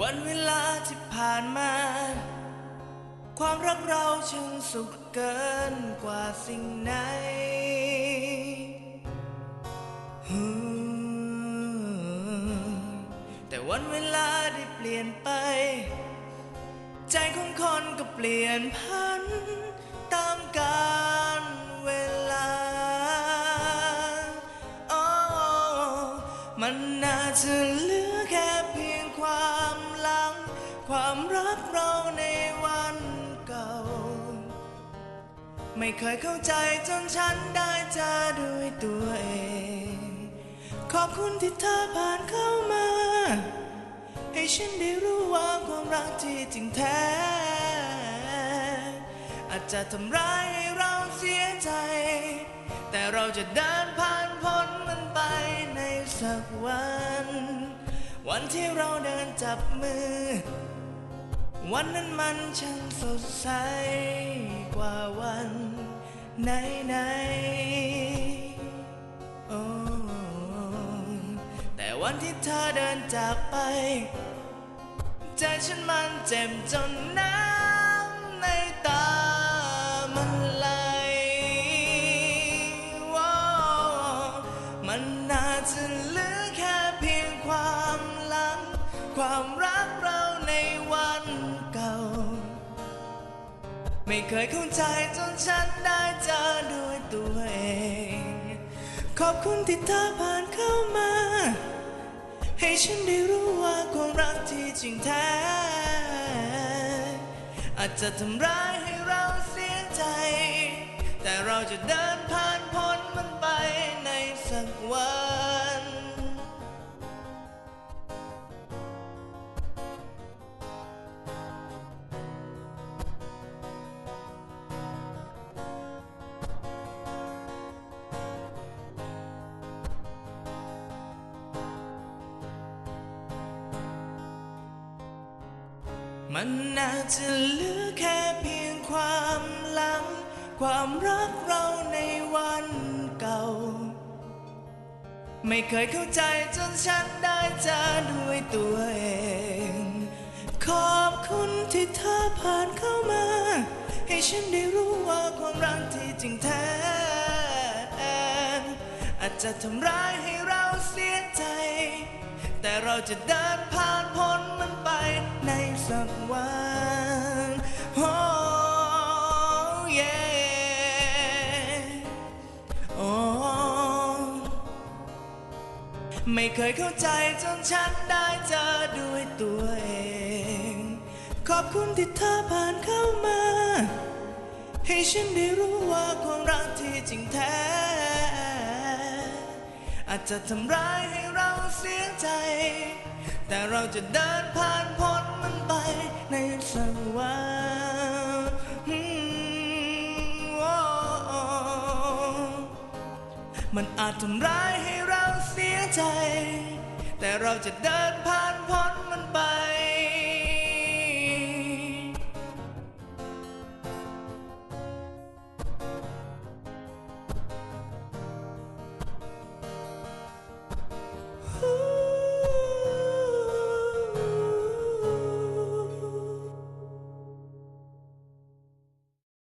วันเวลาที่ผ่านมา ความรักเราช่างสุขเกินกว่าสิ่งไหนแต่วันเวลาได้เปลี่ยนไป ใจของคนก็เปลี่ยนพัน ตามกาลเวลาโอ้มันน่าจะ ความรักเราในวันเก่า ไม่เคยเข้าใจจนฉันได้เจอด้วยตัวเอง ขอบคุณที่เธอผ่านเข้ามา ให้ฉันได้รู้ว่าความรักที่จริงแท้ อาจจะทำร้ายให้เราเสียใจ แต่เราจะเดินผ่านพ้นมันไปในสักวัน วันที่เราเดินจับมือ วันนั้นมันช่างสดใสกว่าวันไหนไหนโอ้แต่วันที่เธอเดินจากไป ใจฉันมันเจ็บจนน้ำในตามันไหลว้มันน่าจะเหลือแค่เพียงความหลังความรัก ไม่เคยเข้าใจจนฉันได้เจอด้วยตัวเอง ขอบคุณที่เธอผ่านเข้ามา ให้ฉันได้รู้ว่าความรักที่จริงแท้ อาจจะทำร้ายให้เราเสียใจ แต่เราจะเดินผ่าน มันน่าจะเหลือแค่เพียงความหลัง ความรักเราในวันเก่า ไม่เคยเข้าใจจนฉันได้เจอด้วยตัวเอง ขอบคุณที่เธอผ่านเข้ามา ให้ฉันได้รู้ว่าความรักที่จริงแท้ อาจจะทำร้ายให้เราเสียใจ แต่เราจะเดินผ่านพ้นมันไปใน สักวัน โอ้เย่โอ้ไม่เคยเข้าใจจนฉันได้เจอด้วยตัวเอง ขอบคุณที่เธอผ่านเข้ามา ให้ฉันได้รู้ว่าความรักที่จริงแท้ อาจจะทำร้ายให้เราเสียใจ แต่เราจะเดินผ่านพ้นมันไปในสักวันมันอาจทำร้ายให้เราเสียใจ แต่เราจะเดินผ่านพ้นมันไป